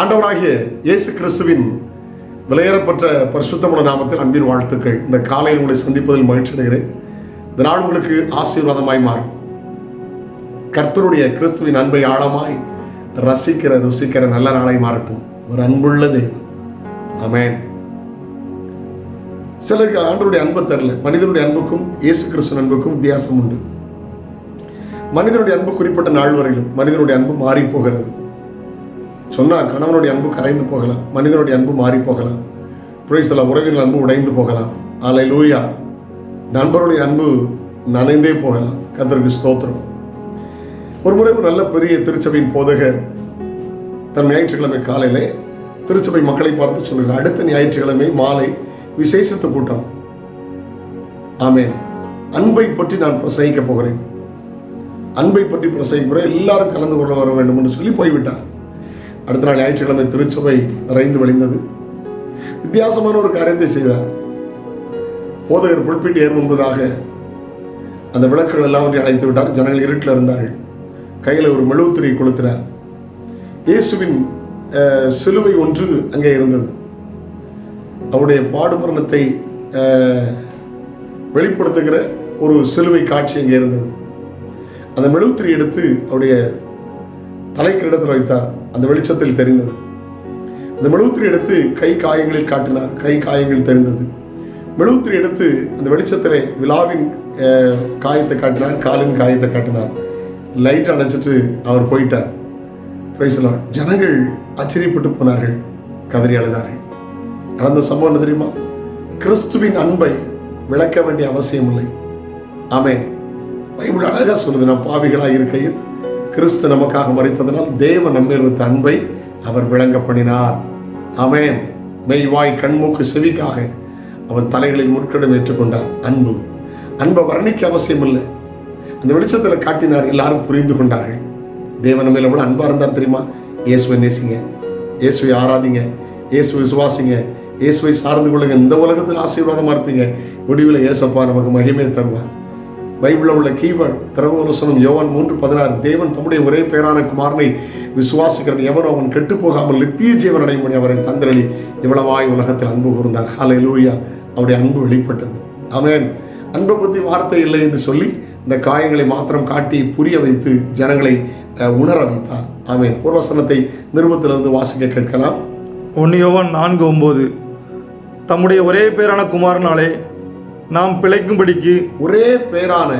ஆண்டவராகிய இயேசு கிறிஸ்துவின் விலையேறப்பட்ட பரிசுத்தமுள்ள நாமத்தில் அன்பின் வாழ்த்துக்கள். இந்த காலையில் உங்களை சந்திப்பதில் மகிழ்ச்சி அடைகிறேன். இந்த நாள் உங்களுக்கு ஆசீர்வாதமாய் மாறும். கர்த்தருடைய கிறிஸ்துவின் அன்பை ஆழமாய் ரசிக்கிற ருசிக்கிற நல்ல நாளாய் மாறட்டும். ஒரு அன்புள்ள தெய்வம். ஆமென். சிலருக்கு ஆண்டருடைய அன்பு தெரில. மனிதனுடைய அன்புக்கும் இயேசு கிறிஸ்துவின் அன்புக்கும் வித்தியாசம் உண்டு. மனிதனுடைய அன்பு குறிப்பிட்ட நாள் வரையிலும் மனிதனுடைய அன்பு மாறி போகிறது. சொன்னால் கணவனுடைய அன்பு கரைந்து போகலாம் மனிதனுடைய அன்பு மாறி போகலாம். புரிசல உறவினர் அன்பு உடைந்து போகலாம். ஆலை லூயா நண்பருடைய அன்பு நனைந்தே போகலாம். கத்தருக்கு ஸ்தோத்திரம். ஒரு முறை ஒரு நல்ல பெரிய திருச்சபையின் போதகர் தன் ஞாயிற்றுக்கிழமை காலையிலே திருச்சபை மக்களை பார்த்து சொல்கிறார் அடுத்த ஞாயிற்றுக்கிழமை மாலை விசேஷத்து கூட்டம். ஆமேன். அன்பை பற்றி நான் பிரசங்கிக்க போகிறேன். அன்பை பற்றி பிரசங்கிக்கிறேன் எல்லாரும் கலந்து கொள்ள வர வேண்டும் என்று சொல்லி போய்விட்டார். அடுத்த நாள் ஞாயிற்றுக்கிழமை திருச்சபை நிறைந்து வழிந்தது. வித்தியாசமான ஒரு காரியத்தை செய்தார். போதகர் புல்பீட்டு ஏறும் முன்பதாக அந்த விளக்குகள் எல்லாம் எல்லாவற்றையும் அழைத்து விட்டார். ஜனங்கள் இருட்டில் இருந்தார்கள். கையில் ஒரு மெழுகுத்திரை கொளுத்தினார். இயேசுவின் சிலுவை ஒன்று அங்கே இருந்தது. அவருடைய பாடுமரணத்தை வெளிப்படுத்துகிற ஒரு சிலுவை காட்சி அங்கே இருந்தது. அந்த மெழுகுத்திரை எடுத்து அவருடைய தலைக்கு இடத்தில் வைத்தார். அந்த வெளிச்சத்தில் தெரிந்தது. அந்த மெழுகுத்திரி எடுத்து கை காயங்களில் காட்டினார். கை காயங்கள் தெரிந்தது. மெழுகுத்திரி எடுத்து அந்த வெளிச்சத்திலே விழாவின் அஹ், காயத்தை காட்டினார். காலின் காயத்தை காட்டினார். லைட் அணைச்சிட்டு அவர் போயிட்டார். பேசலாம் ஜனங்கள் ஆச்சரியப்பட்டு போனார்கள். கதறி அழுதார்கள். நடந்த சம்பவம் என்ன தெரியுமா? கிறிஸ்துவின் அன்பை விளக்க வேண்டிய அவசியம் இல்லை ஆமே பைபிள் அழகாக சொல்லுது நான் பாவிகளாக இருக்கையில். கிறிஸ்து நமக்காக மறித்ததனால் தேவன் நம்மேல் வைத்த அன்பை அவர் விளங்க பண்ணினார் ஆமென். மெய்வாய் கண்மூக்கு செவிக்காக அவர் தலைகளில் முற்கடம் ஏற்றுக்கொண்டார். அன்பு. அன்பை வர்ணிக்க அவசியம் இல்லை அந்த வெளிச்சத்தில் காட்டினார் எல்லாரும் புரிந்து கொண்டார்கள். தேவன் நம்ம எவ்வளோ அன்பா இருந்தார் தெரியுமா? இயேசுவை நேசிங்க. இயேசுவை ஆராதிங்க. இயேசுவை விசுவாசிங்க. இயேசுவை சார்ந்து கொள்ளுங்க. இந்த உலகத்தில் ஆசீர்வாதமா இருப்பீங்க. முடிவில் இயேசப்பா நமக்கு மகிமையை தருவார். பைபிளில் உள்ள கீவன் திரவசனம் யோவான் மூன்று பதினாறு தேவன் தம்முடைய ஒரே பேரான குமாரனை விசுவாசிக்கிறன் எவரும் அவன் கெட்டு போகாமல் நித்திய ஜீவன் அடையும்படி அவரை தந்தரளி இவ்வளவாய் உலகத்தில் அன்பு கூர்ந்தார். ஹாலை லூயா அவருடைய அன்பு வெளிப்பட்டது. அவன் அன்பை பற்றி வார்த்தை இல்லை என்று சொல்லி இந்த காயங்களை மாத்திரம் காட்டி புரிய வைத்து ஜனங்களை உணர வைத்தார். ஆமேன் ஒரு வசனத்தை நிருபத்திலிருந்து வாசிக்க கேட்கலாம். ஒன்று யோவான் நான்கு ஒம்பது. தம்முடைய ஒரே பேரான குமாரனாலே நாம் பிழைக்கும்படிக்கு ஒரே பேரான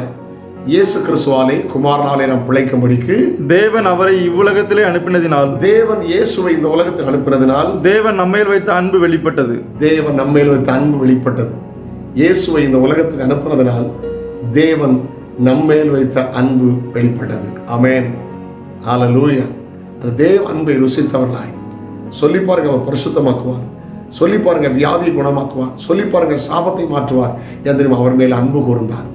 இயேசு கிறிஸ்துவாலே குமாரனாலே நாம் பிழைக்கும்படிக்கு தேவன் அவரை இவ்வுலகத்திலே அனுப்பினதினால் தேவன் இயேசுவை இந்த உலகத்தில் அனுப்பினதினால் தேவன் நம்மேல் வைத்த அன்பு வெளிப்பட்டது. தேவன் நம்மேல் வைத்த அன்பு வெளிப்பட்டது. இயேசுவை இந்த உலகத்துக்கு அனுப்புனதனால் தேவன் நம்மேல் வைத்த அன்பு வெளிப்பட்டது. ஆமென். ஹalleluya. அந்த தேவ அன்பை ருசித்தவர்களாய். சொல்லி பாருங்க அவர் பரிசுத்தமாக்குவார். சொல்லி பாருங்க வியாதியை குணமாக்குவார். சொல்லி பாருங்க சாபத்தை மாற்றுவார். ஏன் அவர் மேல் அன்பு கூர்ந்தார்.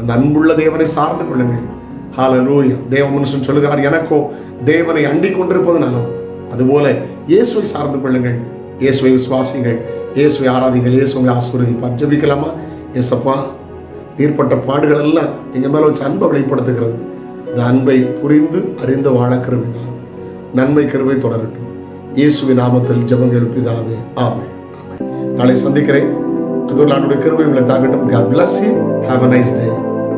அந்த அன்புள்ள தேவனை சார்ந்து கொள்ளுங்கள். ஹalleluya தேவ மனுஷன் சொல்லுகிறார் எனக்கோ தேவனை அண்டி கொண்டிருப்பது நலம் அதுபோல இயேசுவை சார்ந்து கொள்ளுங்கள். இயேசுவை விசுவாசிகள் இயேசுவை ஆராதிகள் இயேசுவை ஆசீர்வதிப்பார். ஜெபிக்கலாமா? ஏசப்பா ஏற்பட்ட பாடுகள் எல்லாம் எங்க மேல வச்சு அன்பை வெளிப்படுத்துகிறது. இந்த அன்பை புரிந்து அறிந்து வாழ கிருபிதான் நன்மை கருவை தொடரட்டும். இயேசுவின் நாமத்தில் ஜெபம் எழுப்பிதாவே ஆமே நாளை சந்திக்கிறேன். அதோடு நான் நாளுடைய கிருபை உங்களை தாக்கட்டும் God bless you. Have a nice day.